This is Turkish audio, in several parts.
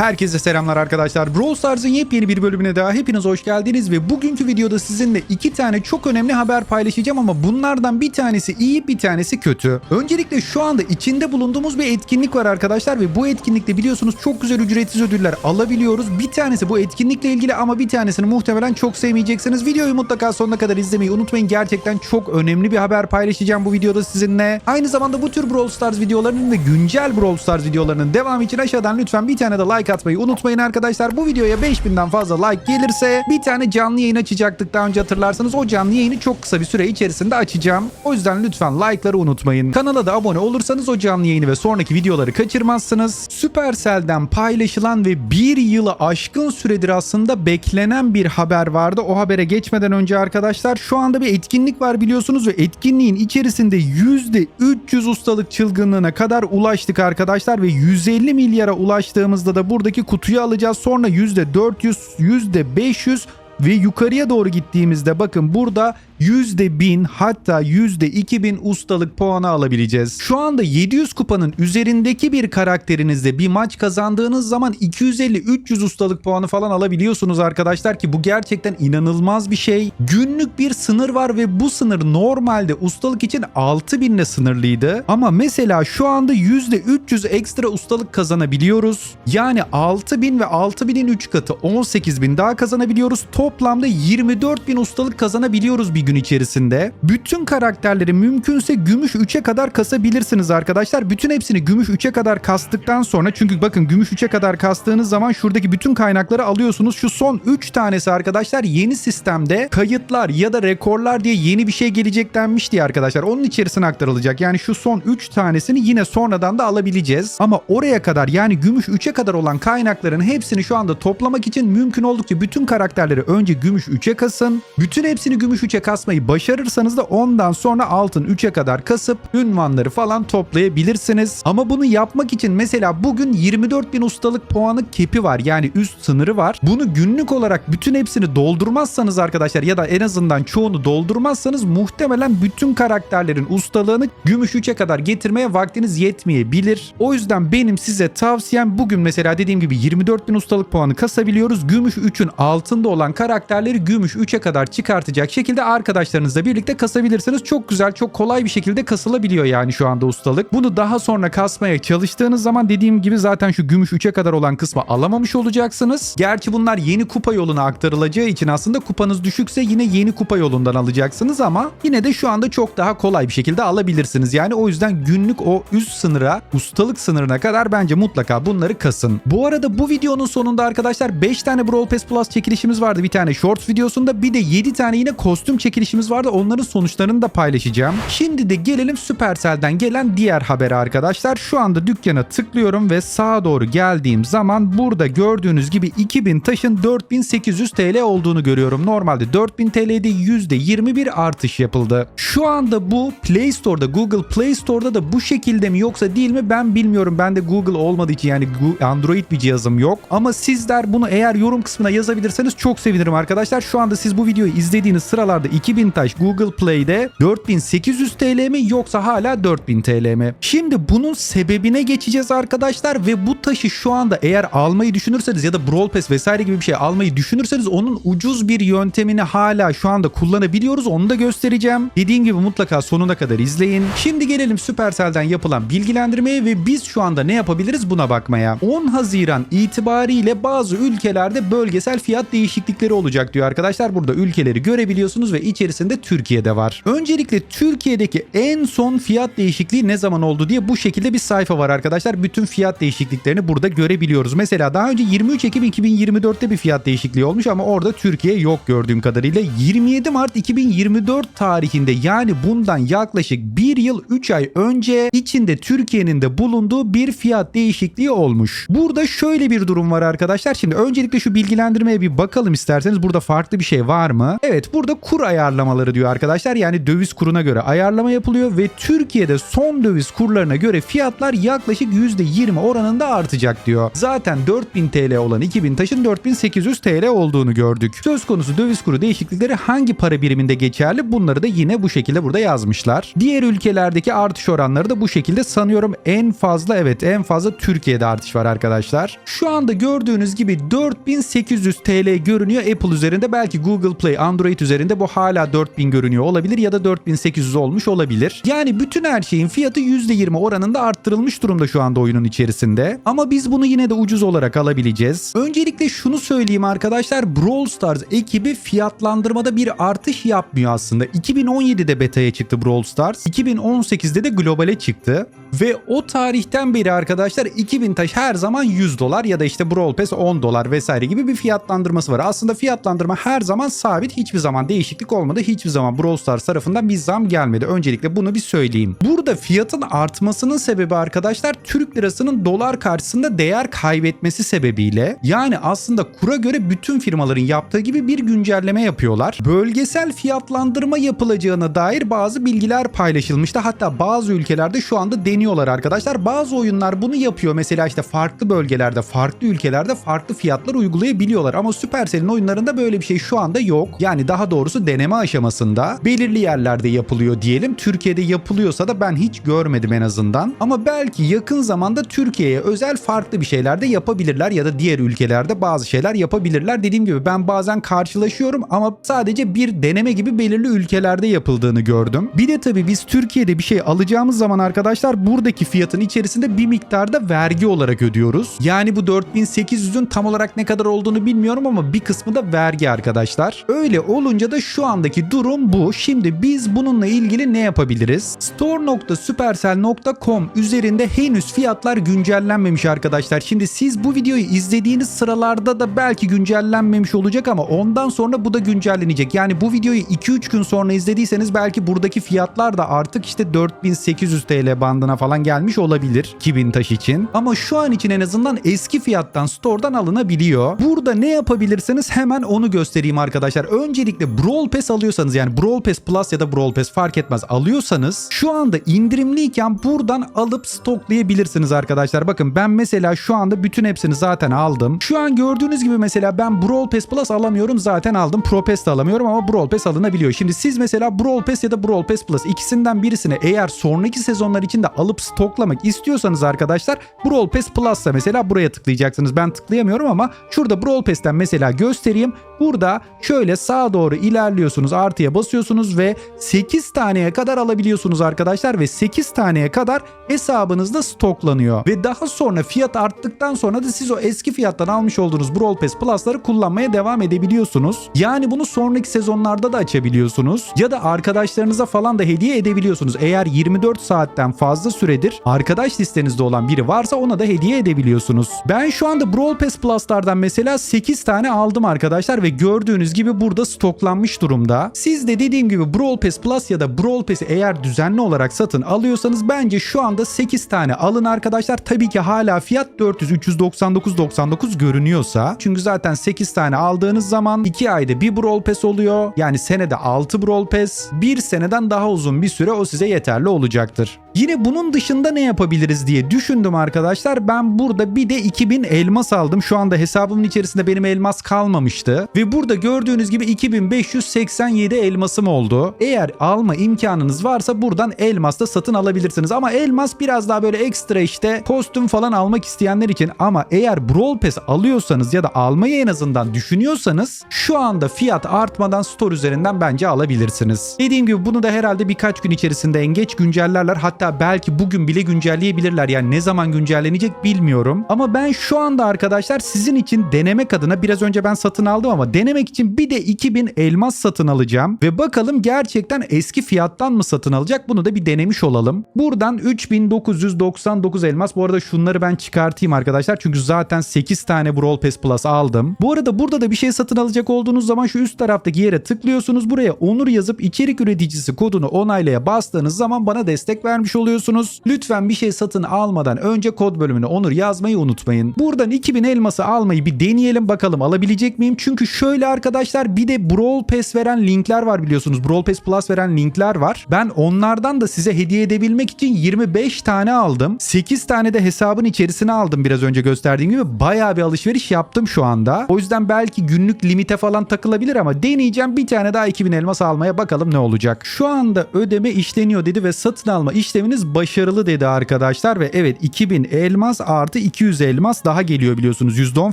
Herkese selamlar arkadaşlar. Brawl Stars'ın yepyeni bir bölümüne daha hepiniz hoş geldiniz ve bugünkü videoda sizinle iki tane çok önemli haber paylaşacağım ama bunlardan bir tanesi iyi bir tanesi kötü. Öncelikle şu anda içinde bulunduğumuz bir etkinlik var arkadaşlar ve bu etkinlikte biliyorsunuz çok güzel ücretsiz ödüller alabiliyoruz. Bir tanesi bu etkinlikle ilgili ama bir tanesini muhtemelen çok sevmeyeceksiniz. Videoyu mutlaka sonuna kadar izlemeyi unutmayın. Gerçekten çok önemli bir haber paylaşacağım bu videoda sizinle. Aynı zamanda bu tür Brawl Stars videolarının ve güncel Brawl Stars videolarının devamı için aşağıdan lütfen bir tane de like atmayı unutmayın arkadaşlar. Bu videoya 5000'den fazla like gelirse bir tane canlı yayın açacaktık daha önce hatırlarsanız. O canlı yayını çok kısa bir süre içerisinde açacağım. O yüzden lütfen like'ları unutmayın. Kanala da abone olursanız o canlı yayını ve sonraki videoları kaçırmazsınız. Supercell'den paylaşılan ve bir yılı aşkın süredir aslında beklenen bir haber vardı. O habere geçmeden önce arkadaşlar şu anda bir etkinlik var biliyorsunuz ve etkinliğin içerisinde %300 ustalık çılgınlığına kadar ulaştık arkadaşlar ve 150 milyara ulaştığımızda da buradaki kutuyu alacağız. Sonra %400, %500 ve yukarıya doğru gittiğimizde bakın burada %1000 hatta %2000 ustalık puanı alabileceğiz. Şu anda 700 kupanın üzerindeki bir karakterinizde bir maç kazandığınız zaman 250-300 ustalık puanı falan alabiliyorsunuz arkadaşlar ki bu gerçekten inanılmaz bir şey. Günlük bir sınır var ve bu sınır normalde ustalık için 6000 ile sınırlıydı. Ama mesela şu anda %300 ekstra ustalık kazanabiliyoruz. Yani 6000 ve 6000'in 3 katı 18000 daha kazanabiliyoruz. Toplamda 24000 ustalık kazanabiliyoruz bir gün içerisinde. Bütün karakterleri mümkünse gümüş 3'e kadar kasabilirsiniz arkadaşlar. Bütün hepsini gümüş 3'e kadar kastıktan sonra çünkü bakın gümüş 3'e kadar kastığınız zaman şuradaki bütün kaynakları alıyorsunuz. Şu son 3 tanesi arkadaşlar yeni sistemde kayıtlar ya da rekorlar diye yeni bir şey gelecek denmişti arkadaşlar. Onun içerisine aktarılacak. Yani şu son 3 tanesini yine sonradan da alabileceğiz. Ama oraya kadar yani gümüş 3'e kadar olan kaynakların hepsini şu anda toplamak için mümkün oldukça bütün karakterleri önce gümüş 3'e kasın. Bütün hepsini gümüş 3'e kasmayı başarırsanız da ondan sonra altın 3'e kadar kasıp ünvanları falan toplayabilirsiniz. Ama bunu yapmak için mesela bugün 24.000 ustalık puanı kepi var. Yani üst sınırı var. Bunu günlük olarak bütün hepsini doldurmazsanız arkadaşlar ya da en azından çoğunu doldurmazsanız muhtemelen bütün karakterlerin ustalığını gümüş 3'e kadar getirmeye vaktiniz yetmeyebilir. O yüzden benim size tavsiyem bugün mesela dediğim gibi 24.000 ustalık puanı kasabiliyoruz. Gümüş 3'ün altında olan karakterleri gümüş 3'e kadar çıkartacak şekilde arkadaşlarınızla birlikte kasabilirsiniz. Çok güzel, çok kolay bir şekilde kasılabiliyor yani şu anda ustalık. Bunu daha sonra kasmaya çalıştığınız zaman dediğim gibi zaten şu gümüş 3'e kadar olan kısmı alamamış olacaksınız. Gerçi bunlar yeni kupa yoluna aktarılacağı için aslında kupanız düşükse yine yeni kupa yolundan alacaksınız ama yine de şu anda çok daha kolay bir şekilde alabilirsiniz. Yani o yüzden günlük o üst sınıra, ustalık sınırına kadar bence mutlaka bunları kasın. Bu arada bu videonun sonunda arkadaşlar 5 tane Brawl Pass Plus çekilişimiz vardı. Bir tane Shorts videosunda bir de 7 tane yine kostüm çekilişimiz vardı. Onların sonuçlarını da paylaşacağım. Şimdi de gelelim Supercell'den gelen diğer habere arkadaşlar. Şu anda dükkana tıklıyorum ve sağa doğru geldiğim zaman burada gördüğünüz gibi 2000 taşın 4800 TL olduğunu görüyorum. Normalde 4000 TL'de %21 artış yapıldı. Şu anda bu Play Store'da Google Play Store'da da bu şekilde mi yoksa değil mi ben bilmiyorum. Ben de Google olmadığı için yani Android bir cihazım yok. Ama sizler bunu eğer yorum kısmına yazabilirseniz çok sevinirim arkadaşlar. Şu anda siz bu videoyu izlediğiniz sıralarda 2000 taş Google Play'de 4800 TL mi yoksa hala 4000 TL mi? Şimdi bunun sebebine geçeceğiz arkadaşlar ve bu taşı şu anda eğer almayı düşünürseniz ya da Brawl Pass vesaire gibi bir şey almayı düşünürseniz onun ucuz bir yöntemini hala şu anda kullanabiliyoruz. Onu da göstereceğim. Dediğim gibi mutlaka sonuna kadar izleyin. Şimdi gelelim Supercell'den yapılan bilgilendirmeye ve biz şu anda ne yapabiliriz buna bakmaya. 10 Haziran itibariyle bazı ülkelerde bölgesel fiyat değişiklikleri olacak diyor arkadaşlar. Burada ülkeleri görebiliyorsunuz ve içerisinde Türkiye'de var. Öncelikle Türkiye'deki en son fiyat değişikliği ne zaman oldu diye bu şekilde bir sayfa var arkadaşlar. Bütün fiyat değişikliklerini burada görebiliyoruz. Mesela daha önce 23 Ekim 2024'te bir fiyat değişikliği olmuş ama orada Türkiye yok gördüğüm kadarıyla. 27 Mart 2024 tarihinde yani bundan yaklaşık 1 yıl 3 ay önce içinde Türkiye'nin de bulunduğu bir fiyat değişikliği olmuş. Burada şöyle bir durum var arkadaşlar. Şimdi öncelikle şu bilgilendirmeye bir bakalım isterseniz. Burada farklı bir şey var mı? Evet burada kur ayarları ayarlamaları diyor arkadaşlar. Yani döviz kuruna göre ayarlama yapılıyor ve Türkiye'de son döviz kurlarına göre fiyatlar yaklaşık %20 oranında artacak diyor. Zaten 4000 TL olan 2000 taşın 4800 TL olduğunu gördük. Söz konusu döviz kuru değişiklikleri hangi para biriminde geçerli bunları da yine bu şekilde burada yazmışlar. Diğer ülkelerdeki artış oranları da bu şekilde sanıyorum en fazla evet en fazla Türkiye'de artış var arkadaşlar. Şu anda gördüğünüz gibi 4800 TL görünüyor Apple üzerinde belki Google Play Android üzerinde bu hala 4000 görünüyor olabilir ya da 4800 olmuş olabilir. Yani bütün her şeyin fiyatı %20 oranında arttırılmış durumda şu anda oyunun içerisinde. Ama biz bunu yine de ucuz olarak alabileceğiz. Öncelikle şunu söyleyeyim arkadaşlar Brawl Stars ekibi fiyatlandırmada bir artış yapmıyor aslında. 2017'de beta'ya çıktı Brawl Stars. 2018'de de globale çıktı. Ve o tarihten beri arkadaşlar 2000 taş her zaman 100 dolar ya da işte Brawl Pass 10 dolar vesaire gibi bir fiyatlandırması var. Aslında fiyatlandırma her zaman sabit. Hiçbir zaman değişiklik olmadı. Hiçbir zaman Brawl Stars tarafından bir zam gelmedi. Öncelikle bunu bir söyleyeyim. Burada fiyatın artmasının sebebi arkadaşlar Türk lirasının dolar karşısında değer kaybetmesi sebebiyle. Yani aslında kura göre bütün firmaların yaptığı gibi bir güncelleme yapıyorlar. Bölgesel fiyatlandırma yapılacağına dair bazı bilgiler paylaşılmıştı. Hatta bazı ülkelerde şu anda deniyorlar arkadaşlar. Bazı oyunlar bunu yapıyor. Mesela işte farklı bölgelerde, farklı ülkelerde farklı fiyatlar uygulayabiliyorlar. Ama Supercell'in oyunlarında böyle bir şey şu anda yok. Yani daha doğrusu deneme aşamasında belirli yerlerde yapılıyor diyelim. Türkiye'de yapılıyorsa da ben hiç görmedim en azından. Ama belki yakın zamanda Türkiye'ye özel farklı bir şeyler de yapabilirler ya da diğer ülkelerde bazı şeyler yapabilirler. Dediğim gibi ben bazen karşılaşıyorum ama sadece bir deneme gibi belirli ülkelerde yapıldığını gördüm. Bir de tabii biz Türkiye'de bir şey alacağımız zaman arkadaşlar buradaki fiyatın içerisinde bir miktarda vergi olarak ödüyoruz. Yani bu 4800'ün tam olarak ne kadar olduğunu bilmiyorum ama bir kısmı da vergi arkadaşlar. Öyle olunca da şu andaki durum bu. Şimdi biz bununla ilgili ne yapabiliriz? store.supercell.com üzerinde henüz fiyatlar güncellenmemiş arkadaşlar. Şimdi siz bu videoyu izlediğiniz sıralarda da belki güncellenmemiş olacak ama ondan sonra bu da güncellenecek. Yani bu videoyu 2-3 gün sonra izlediyseniz belki buradaki fiyatlar da artık işte 4800 TL bandına falan gelmiş olabilir 2000 taş için. Ama şu an için en azından eski fiyattan store'dan alınabiliyor. Burada ne yapabilirsiniz hemen onu göstereyim arkadaşlar. Öncelikle Brawl Pass alıyorsanız yani Brawl Pass Plus ya da Brawl Pass fark etmez alıyorsanız şu anda indirimliyken buradan alıp stoklayabilirsiniz arkadaşlar. Bakın ben mesela şu anda bütün hepsini zaten aldım. Şu an gördüğünüz gibi mesela ben Brawl Pass Plus alamıyorum zaten aldım. Pro Pass de alamıyorum ama Brawl Pass alınabiliyor. Şimdi siz mesela Brawl Pass ya da Brawl Pass Plus ikisinden birisini eğer sonraki sezonlar için de alıp stoklamak istiyorsanız arkadaşlar Brawl Pass Plus'sa mesela buraya tıklayacaksınız. Ben tıklayamıyorum ama şurada Brawl Pass'ten mesela göstereyim. Burada şöyle sağa doğru ilerliyorsunuz artıya basıyorsunuz ve 8 taneye kadar alabiliyorsunuz arkadaşlar ve 8 taneye kadar hesabınızda stoklanıyor. Ve daha sonra fiyat arttıktan sonra da siz o eski fiyattan almış olduğunuz Brawl Pass Plus'ları kullanmaya devam edebiliyorsunuz. Yani bunu sonraki sezonlarda da açabiliyorsunuz. Ya da arkadaşlarınıza falan da hediye edebiliyorsunuz. Eğer 24 saatten fazla süredir arkadaş listenizde olan biri varsa ona da hediye edebiliyorsunuz. Ben şu anda Brawl Pass Plus'lardan mesela 8 tane aldım arkadaşlar ve gördüğünüz gibi burada stoklanmış durumda. Siz de dediğim gibi Brawl Pass Plus ya da Brawl Pass'i eğer düzenli olarak satın alıyorsanız bence şu anda 8 tane alın arkadaşlar. Tabii ki hala fiyat 400 399.99 görünüyorsa. Çünkü zaten 8 tane aldığınız zaman 2 ayda bir Brawl Pass oluyor. Yani senede 6 Brawl Pass. 1 seneden daha uzun bir süre o size yeterli olacaktır. Yine bunun dışında ne yapabiliriz diye düşündüm arkadaşlar. Ben burada bir de 2000 elmas aldım. Şu anda hesabımın içerisinde benim elmas kalmamıştı. Ve burada gördüğünüz gibi 2587 elmasım oldu. Eğer alma imkanınız varsa buradan elmas da satın alabilirsiniz. Ama elmas biraz daha böyle ekstra işte kostüm falan almak isteyenler için. Ama eğer Brawl Pass alıyorsanız ya da almayı en azından düşünüyorsanız şu anda fiyat artmadan store üzerinden bence alabilirsiniz. Dediğim gibi bunu da herhalde birkaç gün içerisinde en geç güncellerler. Hatta belki bugün bile güncelleyebilirler. Yani ne zaman güncellenecek bilmiyorum. Ama ben şu anda arkadaşlar sizin için denemek adına biraz önce ben satın aldım ama denemek için bir de 2000 elmas satın alacağım. Ve bakalım gerçekten eski fiyattan mı satın alacak bunu da bir denemiş olalım. Buradan 3999 elmas. Bu arada şunları ben çıkartayım arkadaşlar. Çünkü zaten 8 tane Brawl Pass Plus aldım. Bu arada burada da bir şey satın alacak olduğunuz zaman şu üst taraftaki yere tıklıyorsunuz. Buraya Onur yazıp içerik üreticisi kodunu onaylaya bastığınız zaman bana destek vermiş etmiş oluyorsunuz. Lütfen bir şey satın almadan önce kod bölümüne Onur yazmayı unutmayın. Buradan 2000 elması almayı bir deneyelim bakalım alabilecek miyim? Çünkü şöyle arkadaşlar bir de Brawl Pass veren linkler var biliyorsunuz. Brawl Pass Plus veren linkler var. Ben onlardan da size hediye edebilmek için 25 tane aldım. 8 tane de hesabın içerisine aldım biraz önce gösterdiğim gibi. Bayağı bir alışveriş yaptım şu anda. O yüzden belki günlük limite falan takılabilir ama deneyeceğim. Bir tane daha 2000 elmas almaya bakalım ne olacak. Şu anda ödeme işleniyor dedi ve satın alma işleminiz başarılı dedi arkadaşlar. Ve evet 2000 elmas artı 200 elmas daha geliyor biliyorsunuz. %10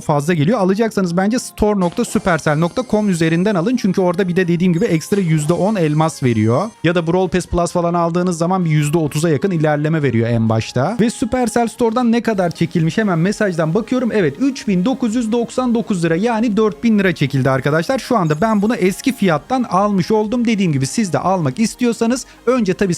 fazla geliyor. Alacaksanız bence store.supercell.com üzerinden alın. Çünkü orada bir de dediğim gibi ekstra %10 elmas veriyor. Ya da Brawl Pass Plus falan aldığınız zaman bir %30'a yakın ilerleme veriyor en başta. Ve Supercell Store'dan ne kadar çekilmiş hemen mesajdan bakıyorum. Evet 3999 lira yani 4000 lira çekildi arkadaşlar. Şu anda ben bunu eski fiyattan almış oldum. Dediğim gibi siz de almak istiyorsanız önce tabi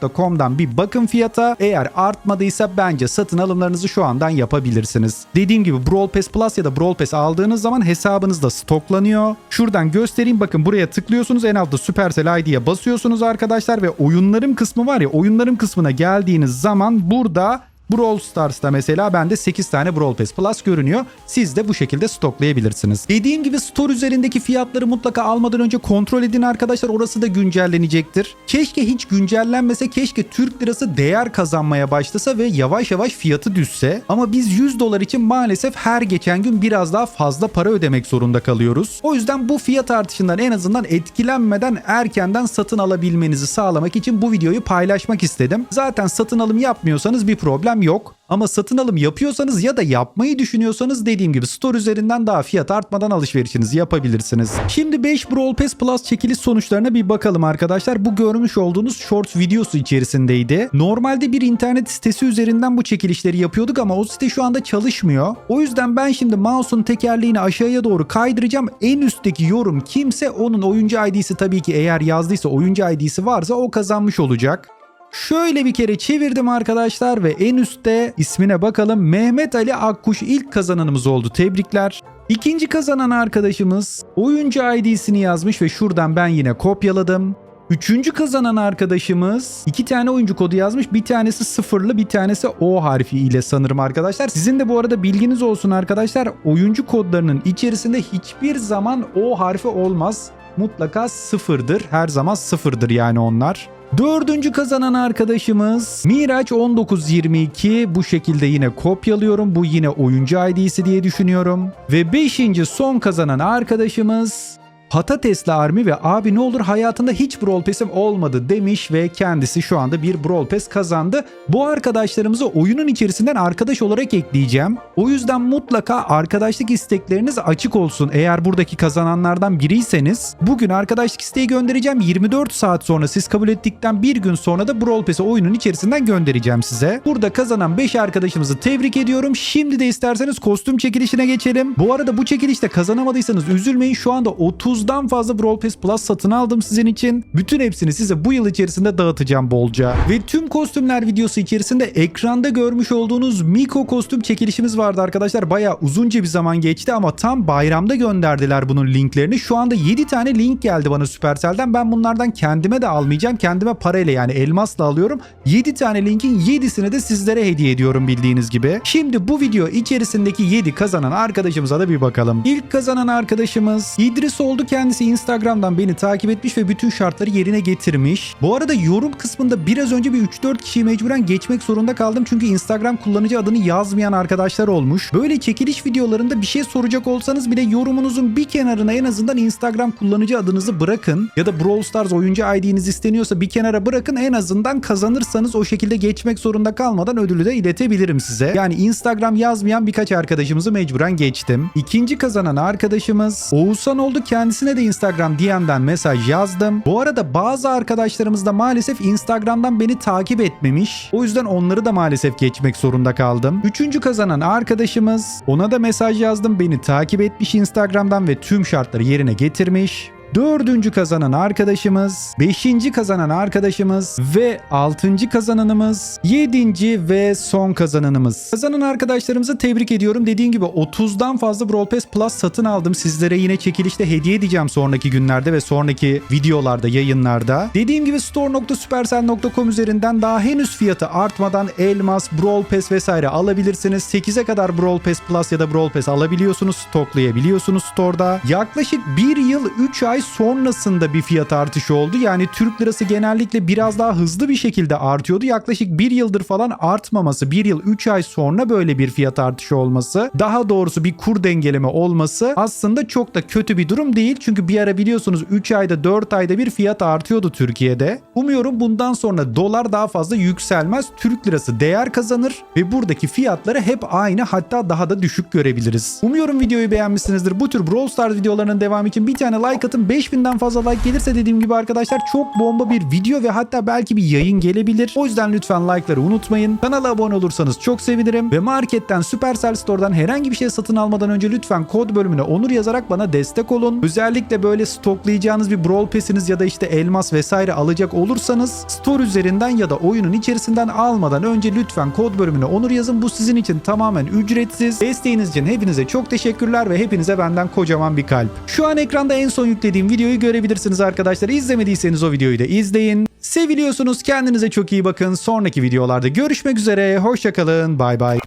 store.supercell.com'dan bir bakın fiyata. Eğer artmadıysa bence satın alımlarınızı şu andan yapabilirsiniz. Dediğim gibi Brawl Pass Plus ya da Brawl Pass aldığınız zaman hesabınızda stoklanıyor. Şuradan göstereyim bakın buraya tıklıyorsunuz en altta Supercell ID'ye basıyorsunuz arkadaşlar ve oyunlarım kısmı var ya oyunlarım kısmına geldiğiniz zaman burada Brawl Stars'ta mesela bende 8 tane Brawl Pass Plus görünüyor. Siz de bu şekilde stoklayabilirsiniz. Dediğim gibi store üzerindeki fiyatları mutlaka almadan önce kontrol edin arkadaşlar. Orası da güncellenecektir. Keşke hiç güncellenmese, keşke Türk lirası değer kazanmaya başlasa ve yavaş yavaş fiyatı düşse. Ama biz 100 dolar için maalesef her geçen gün biraz daha fazla para ödemek zorunda kalıyoruz. O yüzden bu fiyat artışından en azından etkilenmeden erkenden satın alabilmenizi sağlamak için bu videoyu paylaşmak istedim. Zaten satın alım yapmıyorsanız bir problem yok. Ama satın alım yapıyorsanız ya da yapmayı düşünüyorsanız dediğim gibi store üzerinden daha fiyat artmadan alışverişinizi yapabilirsiniz. Şimdi 5 Brawl Pass Plus çekiliş sonuçlarına bir bakalım arkadaşlar. Bu görmüş olduğunuz short videosu içerisindeydi. Normalde bir internet sitesi üzerinden bu çekilişleri yapıyorduk ama o site şu anda çalışmıyor. O yüzden ben şimdi mouse'un tekerleğini aşağıya doğru kaydıracağım. En üstteki yorum kimse onun oyuncu ID'si tabii ki eğer yazdıysa oyuncu ID'si varsa o kazanmış olacak. Şöyle bir kere çevirdim arkadaşlar ve en üstte ismine bakalım. Mehmet Ali Akkuş ilk kazananımız oldu. Tebrikler. İkinci kazanan arkadaşımız oyuncu ID'sini yazmış ve şuradan ben yine kopyaladım. Üçüncü kazanan arkadaşımız iki tane oyuncu kodu yazmış. Bir tanesi sıfırlı bir tanesi O harfi ile sanırım arkadaşlar. Sizin de bu arada bilginiz olsun arkadaşlar. Oyuncu kodlarının içerisinde hiçbir zaman O harfi olmaz. Mutlaka sıfırdır. Her zaman sıfırdır yani onlar. Dördüncü kazanan arkadaşımız Miraç 1922 bu şekilde yine kopyalıyorum. Bu yine oyuncu ID'si diye düşünüyorum. Ve beşinci son kazanan arkadaşımız Patatesli Army ve abi ne olur hayatında hiç Brawl Pass'im olmadı demiş ve kendisi şu anda bir Brawl Pass kazandı. Bu arkadaşlarımızı oyunun içerisinden arkadaş olarak ekleyeceğim. O yüzden mutlaka arkadaşlık istekleriniz açık olsun. Eğer buradaki kazananlardan biriyseniz bugün arkadaşlık isteği göndereceğim. 24 saat sonra siz kabul ettikten bir gün sonra da Brawl Pass'i oyunun içerisinden göndereceğim size. Burada kazanan 5 arkadaşımızı tebrik ediyorum. Şimdi de isterseniz kostüm çekilişine geçelim. Bu arada bu çekilişte kazanamadıysanız üzülmeyin. Şu anda 30 30'dan fazla Brawl Pass Plus satın aldım sizin için. Bütün hepsini size bu yıl içerisinde dağıtacağım bolca. Ve tüm kostümler videosu içerisinde ekranda görmüş olduğunuz Miko kostüm çekilişimiz vardı arkadaşlar. Bayağı uzunca bir zaman geçti ama tam bayramda gönderdiler bunun linklerini. Şu anda 7 tane link geldi bana Supercell'den. Ben bunlardan kendime de almayacağım. Kendime parayla yani elmasla alıyorum. 7 tane linkin 7'sini de sizlere hediye ediyorum bildiğiniz gibi. Şimdi bu video içerisindeki 7 kazanan arkadaşımıza da bir bakalım. İlk kazanan arkadaşımız İdris oldu kendisi Instagram'dan beni takip etmiş ve bütün şartları yerine getirmiş. Bu arada yorum kısmında biraz önce bir 3-4 kişiyi mecburen geçmek zorunda kaldım. Çünkü Instagram kullanıcı adını yazmayan arkadaşlar olmuş. Böyle çekiliş videolarında bir şey soracak olsanız bile yorumunuzun bir kenarına en azından Instagram kullanıcı adınızı bırakın. Ya da Brawl Stars oyuncu ID'niz isteniyorsa bir kenara bırakın. En azından kazanırsanız o şekilde geçmek zorunda kalmadan ödülü de iletebilirim size. Yani Instagram yazmayan birkaç arkadaşımızı mecburen geçtim. İkinci kazanan arkadaşımız Oğuzhan oldu. Kendisine de Instagram DM'den mesaj yazdım. Bu arada bazı arkadaşlarımız da maalesef Instagram'dan beni takip etmemiş. O yüzden onları da maalesef geçmek zorunda kaldım. Üçüncü kazanan arkadaşımız ona da mesaj yazdım. Beni takip etmiş Instagram'dan ve tüm şartları yerine getirmiş. Dördüncü kazanan arkadaşımız, beşinci kazanan arkadaşımız ve altıncı kazananımız, yedinci ve son kazananımız. Kazanan arkadaşlarımızı tebrik ediyorum. Dediğim gibi 30'dan fazla Brawl Pass Plus satın aldım. Sizlere yine çekilişte hediye edeceğim sonraki günlerde ve sonraki videolarda, yayınlarda. Dediğim gibi store.supercell.com üzerinden daha henüz fiyatı artmadan elmas, Brawl Pass vesaire alabilirsiniz. 8'e kadar Brawl Pass Plus ya da Brawl Pass alabiliyorsunuz, stoklayabiliyorsunuz store'da. Yaklaşık 1 yıl 3 ay sonrasında bir fiyat artışı oldu. Yani Türk lirası genellikle biraz daha hızlı bir şekilde artıyordu. Yaklaşık 1 yıldır falan artmaması, 1 yıl 3 ay sonra böyle bir fiyat artışı olması, daha doğrusu bir kur dengeleme olması aslında çok da kötü bir durum değil. Çünkü bir ara biliyorsunuz 3 ayda 4 ayda bir fiyat artıyordu Türkiye'de. Umuyorum bundan sonra dolar daha fazla yükselmez. Türk lirası değer kazanır ve buradaki fiyatları hep aynı hatta daha da düşük görebiliriz. Umuyorum videoyu beğenmişsinizdir. Bu tür Brawl Stars videolarının devamı için bir tane like atın. 5000'den fazla like gelirse dediğim gibi arkadaşlar çok bomba bir video ve hatta belki bir yayın gelebilir. O yüzden lütfen like'ları unutmayın. Kanala abone olursanız çok sevinirim. Ve marketten Supercell Store'dan herhangi bir şey satın almadan önce lütfen kod bölümüne onur yazarak bana destek olun. Özellikle böyle stoklayacağınız bir Brawl Pass'iniz ya da işte elmas vesaire alacak olursanız store üzerinden ya da oyunun içerisinden almadan önce lütfen kod bölümüne onur yazın. Bu sizin için tamamen ücretsiz. Desteğiniz için hepinize çok teşekkürler ve hepinize benden kocaman bir kalp. Şu an ekranda en son yüklediğim videoyu görebilirsiniz arkadaşlar. İzlemediyseniz o videoyu da izleyin. Seviliyorsunuz. Kendinize çok iyi bakın. Sonraki videolarda görüşmek üzere. Hoşçakalın. Bay bay.